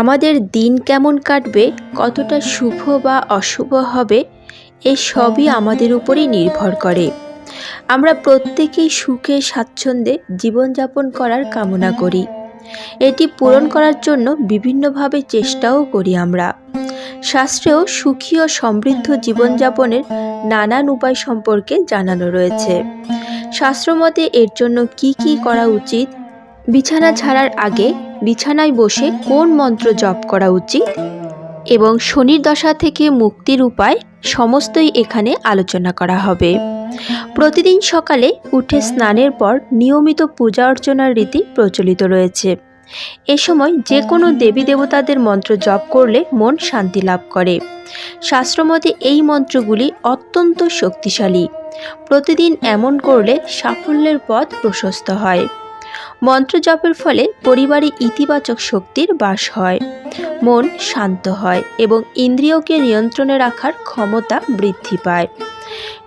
আমাদের দিন কেমন কাটবে, কতটা শুভ বা অশুভ হবে এই সবই আমাদের উপরেই নির্ভর করে। আমরা প্রত্যেকেই সুখে, স্বাচ্ছন্দ্যে জীবনযাপন করার কামনা করি। এটি পূরণ করার জন্য বিভিন্নভাবে চেষ্টাও করি আমরা। শাস্ত্রেও সুখী ও সমৃদ্ধ জীবনযাপনের নানান উপায় সম্পর্কে জানানো রয়েছে। শাস্ত্রমতে এর জন্য কি কি করা উচিত, বিছানা ছাড়ার আগে বিছানায় বসে কোন মন্ত্র জপ করা উচিত? এবং শনির দশা থেকে মুক্তির উপায় সমস্তই এখানে আলোচনা করা হবে। প্রতিদিন সকালে উঠে স্নানের পর নিয়মিত পূজা অর্চনার রীতি প্রচলিত রয়েছে। এ সময় যে কোনো দেবী দেবতাদের মন্ত্র জপ করলে মন শান্তি লাভ করে। শাস্ত্রমতে এই মন্ত্রগুলি অত্যন্ত শক্তিশালী। প্রতিদিন এমন করলে সাফল্যের পথ প্রশস্ত হয়। মন্ত্র জপের ফলে পরিবারে ইতিবাচক শক্তির বাস হয়। মন শান্ত হয় এবং ইন্দ্রিয়কে নিয়ন্ত্রণে রাখার ক্ষমতা বৃদ্ধি পায়।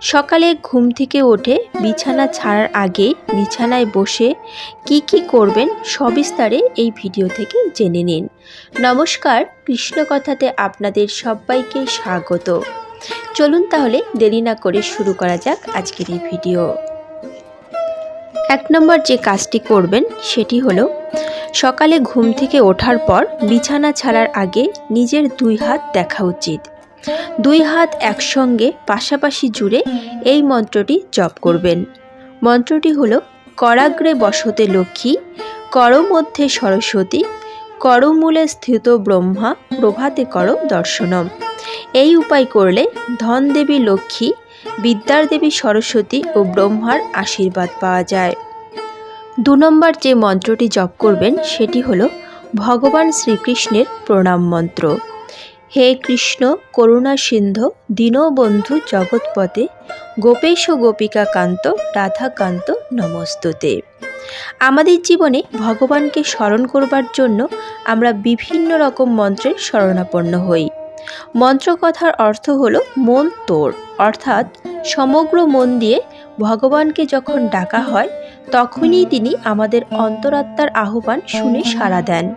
সকালে ঘুম থেকে উঠে বিছানা ছাড়ার আগে বিছানায় বসে কি কি করবেন সবিস্তারে এই ভিডিও থেকে জেনে নিন। নমস্কার কৃষ্ণকথাতে আপনাদের সবাইকে স্বাগত। চলুন তাহলে দেরি না করে শুরু করা যাক আজকের এই ভিডিও। এক নম্বর যে কাজটি করবেন সেটি হলো সকালে ঘুম থেকে ওঠার পর বিছানা ছাড়ার আগে নিজের দুই হাত দেখা উচিত। দুই হাত একসঙ্গে পাশাপাশি জুড়ে এই মন্ত্রটি জপ করবেন। মন্ত্রটি হলো, করাগ্রে বসতে লক্ষ্মী, কর মধ্যে সরস্বতী করমূলে স্থিত ব্রহ্মা, প্রভাতে কর দর্শনম। এই উপায় করলে ধন দেবী লক্ষ্মী বিদ্যার দেবী সরস্বতী ও ব্রহ্মার আশীর্বাদ পাওয়া যায়। দু নম্বর যে মন্ত্রটি জপ করবেন, সেটি হলো ভগবান শ্রীকৃষ্ণের প্রণাম মন্ত্র। হে কৃষ্ণ, করুণা সিন্ধু, দীনবন্ধু জগৎপতে গোপেশ গোপিকা কান্ত রাধাকান্ত নমস্তুতে। আমাদের জীবনে ভগবানকে স্মরণ করবার জন্য আমরা বিভিন্ন রকম মন্ত্রের শরণাপন্ন হই। মন্ত্রকথার অর্থ হল মন তোর, অর্থাৎ সমগ্র মন দিয়ে ভগবানকে যখন ডাকা হয়, তখনই তিনি আমাদের অন্তরাত্মার আহ্বান শুনে সাড়া দেন।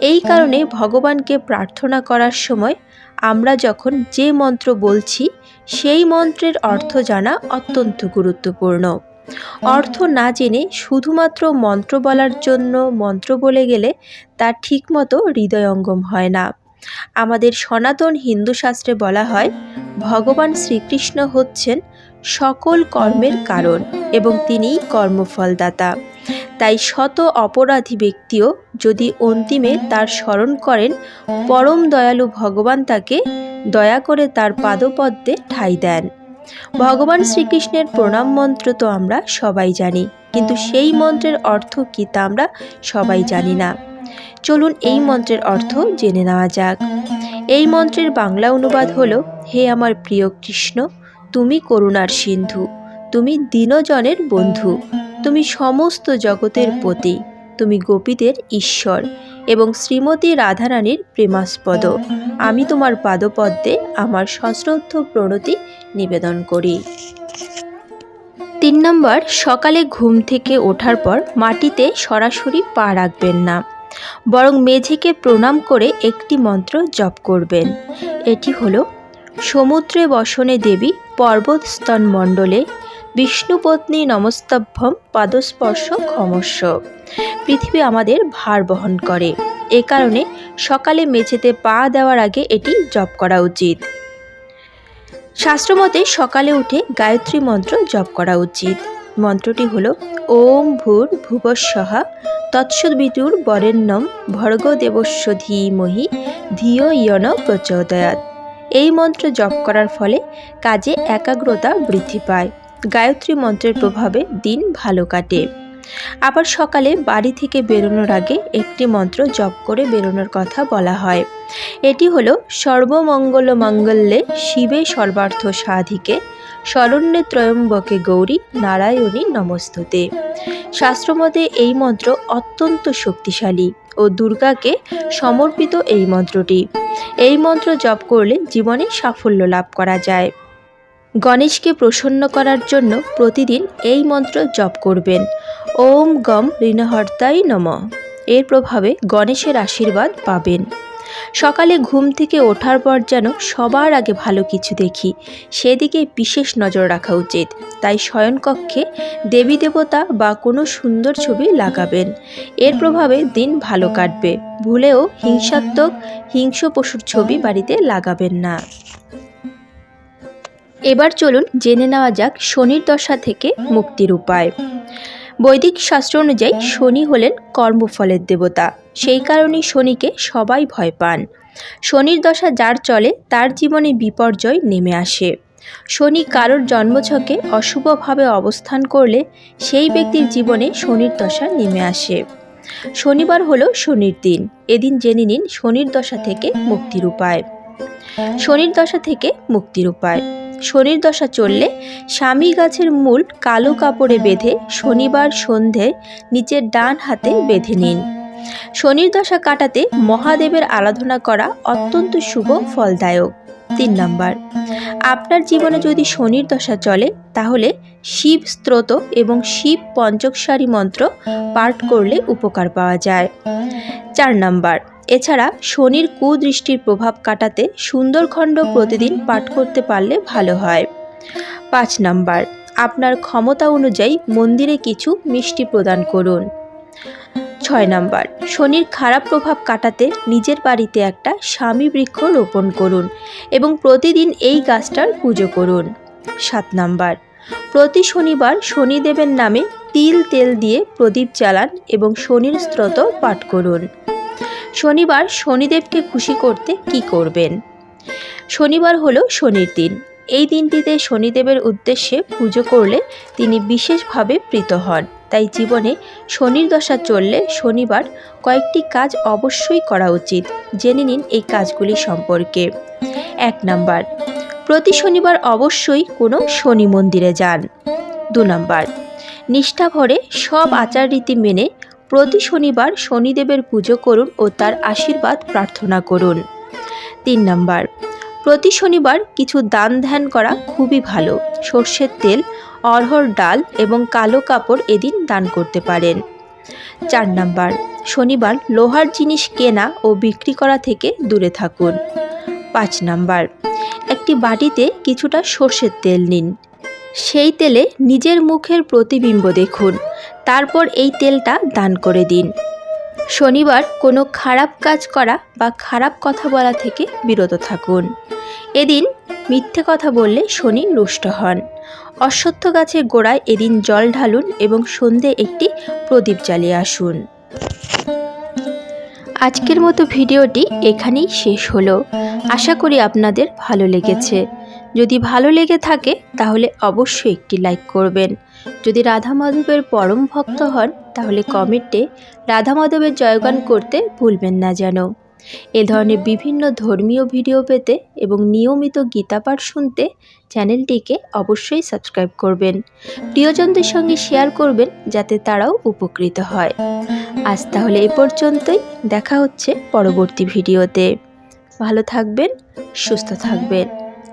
এই কারণে ভগবানকে প্রার্থনা করার সময় আমরা যখন যে মন্ত্র বলছি, সেই মন্ত্রের অর্থ জানা অত্যন্ত গুরুত্বপূর্ণ। অর্থ না জেনে শুধুমাত্র মন্ত্র বলার জন্য মন্ত্র বলে গেলে তা ঠিকমতো হৃদয়ঙ্গম হয় না। আমাদের সনাতন হিন্দু শাস্ত্রে বলা হয়, ভগবান শ্রীকৃষ্ণ হচ্ছেন সকল কর্মের কারণ এবং তিনিই কর্মফলদাতা। তাই শত অপরাধী ব্যক্তিও যদি অন্তিমে তার স্মরণ করেন, পরম দয়ালু ভগবান তাকে দয়া করে তার পাদপদ্মে ঠাঁই দেন। ভগবান শ্রীকৃষ্ণের প্রণাম মন্ত্র তো আমরা সবাই জানি, কিন্তু সেই মন্ত্রের অর্থ কী তা আমরা সবাই জানি না। চলুন এই মন্ত্রের অর্থ জেনে নেওয়া যাক। এই মন্ত্রের বাংলা অনুবাদ হলো, হে আমার প্রিয় কৃষ্ণ, তুমি করুণার সিন্ধু, তুমি দীনজনের বন্ধু, তুমি সমস্ত জগতের পতি, তুমি গোপীদের ঈশ্বর এবং শ্রীমতী রাধারানীর প্রেমাস্পদ। আমি তোমার পাদপদ্মে আমার সশ্রদ্ধ প্রণতি নিবেদন করি। তিন নম্বর, সকালে ঘুম থেকে ওঠার পর মাটিতে সরাসরি পা রাখবেন না। বরং মেঝেকে প্রণাম করে একটি মন্ত্র জপ করবেন। এটি হলো, সমুদ্রে বসনে দেবী পর্বতস্তন মণ্ডলে বিষ্ণুপত্নী নমস্তভ্যম পাদস্পর্শ ক্ষমস্য পৃথিবী আমাদের ভার বহন করে। এ কারণে সকালে মেঝেতে পা দেওয়ার আগে এটি জপ করা উচিত। শাস্ত্রমতে সকালে উঠে গায়ত্রী মন্ত্র জপ করা উচিত। মন্ত্রটি হল, ওম ভূর ভুবস্বহা তৎসদ্বিতুর বরেণ্যম ভর্গ দেবস্য ধীমহি ধিয় ইয়ন প্রচোদয়াত এই মন্ত্র জপ করার ফলে কাজে একাগ্রতা বৃদ্ধি পায়। গায়ত্রী মন্ত্রের প্রভাবে দিন ভালো কাটে। আবার সকালে বাড়ি থেকে বেরোনোর আগে একটি মন্ত্র জপ করে বেরোনোর কথা বলা হয়। এটি হলো সর্বমঙ্গল মঙ্গল্যে শিবে সর্বার্থ সাধিকে, শরণ্যে ত্রয়ম্বকে গৌরী নারায়ণী নমস্তুতে। শাস্ত্রমতে এই মন্ত্র অত্যন্ত শক্তিশালী ও দুর্গাকে সমর্পিত এই মন্ত্রটি। এই মন্ত্র জপ করলে জীবনে সাফল্য লাভ করা যায়। গণেশকে প্রসন্ন করার জন্য প্রতিদিন এই মন্ত্র জপ করবেন। ওম গম ঋণহর্তাই নম। এর প্রভাবে গণেশের আশীর্বাদ পাবেন। সকালে ঘুম থেকে ওঠার পর যেন সবার আগে ভালো কিছু দেখি, সেদিকে বিশেষ নজর রাখা উচিত। তাই শয়নকক্ষে দেবী দেবতা বা কোনো সুন্দর ছবি লাগাবেন। এর প্রভাবে দিন ভালো কাটবে। ভুলেও হিংসাত্মক, হিংস্র পশুর ছবি বাড়িতে লাগাবেন না। এবার চলুন জেনে নেওয়া যাক শনির দশা থেকে মুক্তির উপায়। বৈদিক শাস্ত্র অনুযায়ী শনি হলেন কর্মফলের দেবতা। সেই কারণেই শনিকে সবাই ভয় পান। শনির দশা যার চলে তার জীবনে বিপর্যয় নেমে আসে। শনি কারোর জন্মছকে অশুভভাবে অবস্থান করলে সেই ব্যক্তির জীবনে শনির দশা নেমে আসে। শনিবার হলো শনির দিন। এদিন জেনে নিন শনির দশা থেকে মুক্তির উপায়। শনির দশা থেকে মুক্তির উপায়। শনির দশা চললে স্বামী গাছের মূল কালো কাপড়ে বেঁধে শনিবার সন্ধে নিচের ডান হাতে বেঁধে নিন। শনির দশা কাটাতে মহাদেবের আরাধনা করা অত্যন্ত শুভ, ফলদায়ক। তিন নম্বর, আপনার জীবনে যদি শনির দশা চলে, তাহলে শিব স্ত্রোত এবং শিব পঞ্চকসারী মন্ত্র পাঠ করলে উপকার পাওয়া যায়। চার নাম্বার এছাড়া শনির কুদৃষ্টির প্রভাব কাটাতে সুন্দরখণ্ড প্রতিদিন পাঠ করতে পারলে ভালো হয়। পাঁচ নাম্বার, আপনার ক্ষমতা অনুযায়ী মন্দিরে কিছু মিষ্টি প্রদান করুন। ছয় নাম্বার, শনির খারাপ প্রভাব কাটাতে নিজের বাড়িতে একটা স্বামী বৃক্ষ রোপণ করুন এবং প্রতিদিন এই গাছটার পুজো করুন। সাত নাম্বার, প্রতি শনিবার শনিদেবের নামে তিল তেল দিয়ে প্রদীপ জ্বালান এবং শনির স্ত্রোত পাঠ করুন। শনিবার শনিদেবকে খুশি করতে কি করবেন? শনিবার হলো শনির দিন। এই দিনটিতে শনিদেবের উদ্দেশ্যে পুজো করলে তিনি বিশেষভাবে প্রীত হন। তাই জীবনে শনির দশা চললে শনিবার কয়েকটি কাজ অবশ্যই করা উচিত। জেনে নিন এই কাজগুলি সম্পর্কে। এক নাম্বার, প্রতি শনিবার অবশ্যই কোনো শনি মন্দিরে যান। দু নাম্বার নিষ্ঠা ভরে সব আচার রীতি মেনে প্রতি শনিবার শনিদেবের পুজো করুন ও তার আশীর্বাদ প্রার্থনা করুন। তিন নম্বর, প্রতি শনিবার কিছু দান ধ্যান করা খুবই ভালো। সর্ষের তেল অরহর ডাল এবং কালো কাপড় এদিন দান করতে পারেন। চার নাম্বার, শনিবার লোহার জিনিস কেনা ও বিক্রি করা থেকে দূরে থাকুন। পাঁচ নাম্বার, একটি বাটিতে কিছুটা সর্ষের তেল নিন। সেই তেলে নিজের মুখের প্রতিবিম্ব দেখুন। তারপর এই তেলটা দান করে দিন। শনিবার কোনো খারাপ কাজ করা বা খারাপ কথা বলা থেকে বিরত থাকুন। এদিন মিথ্যে কথা বললে শনি রুষ্ট হন। অশ্বত্থ গাছের গোড়ায় এদিন জল ঢালুন এবং সন্ধে একটি প্রদীপ জ্বালিয়ে আসুন। আজকের মতো ভিডিওটি এখানেই শেষ হলো। আশা করি আপনাদের ভালো লেগেছে। যদি ভালো লেগে থাকে, তাহলে অবশ্যই একটি লাইক করবেন। যদি রাধা মাধবের পরম ভক্ত হন, তাহলে কমেন্টে রাধা মাধবের জয়গান করতে ভুলবেন না যেন। এ ধরনের বিভিন্ন ধর্মীয় ভিডিও পেতে এবং নিয়মিত গীতাপাঠ শুনতে চ্যানেলটিকে অবশ্যই সাবস্ক্রাইব করবেন। প্রিয়জনদের সঙ্গে শেয়ার করবেন, যাতে তারাও উপকৃত হয়। আজ তাহলে এ পর্যন্তই। দেখা হচ্ছে পরবর্তী ভিডিওতে ভালো থাকবেন, সুস্থ থাকবেন।